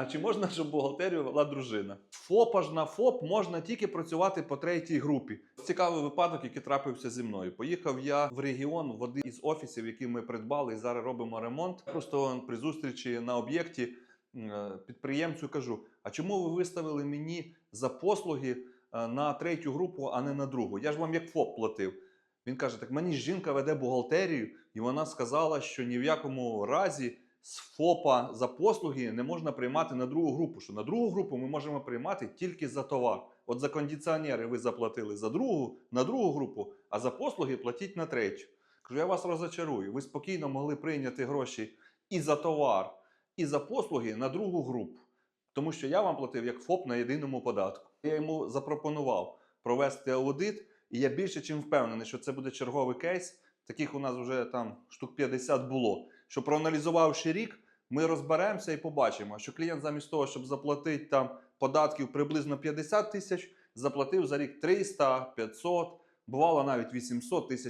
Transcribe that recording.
А чи можна, щоб бухгалтерію вела дружина? ФОПа ж на ФОП можна тільки працювати по третій групі. Цікавий випадок, який трапився зі мною. Поїхав я в регіон в один із офісів, які ми придбали, і зараз робимо ремонт. Просто при зустрічі на об'єкті е, підприємцю кажу: а чому ви виставили мені за послуги е, на третю групу, а не на другу? Я ж вам як ФОП платив. Він каже: так мені жінка веде бухгалтерію, і вона сказала, що ні в якому разі з ФОПа за послуги не можна приймати на другу групу. Що на другу групу ми можемо приймати тільки за товар. От за кондиціонери ви заплатили за другу, на другу групу, а за послуги платіть на третю. Кажу, я вас розочарую. Ви спокійно могли прийняти гроші і за товар, і за послуги на другу групу. Тому що я вам платив як ФОП на єдиному податку. Я йому запропонував провести аудит, і я більше чим впевнений, що це буде черговий кейс. Таких у нас вже там штук 50 було. Що проаналізувавши рік, ми розберемося і побачимо, що клієнт замість того, щоб заплатити там податків приблизно 50 тисяч, заплатив за рік 300, 500, бувало навіть 800 тисяч.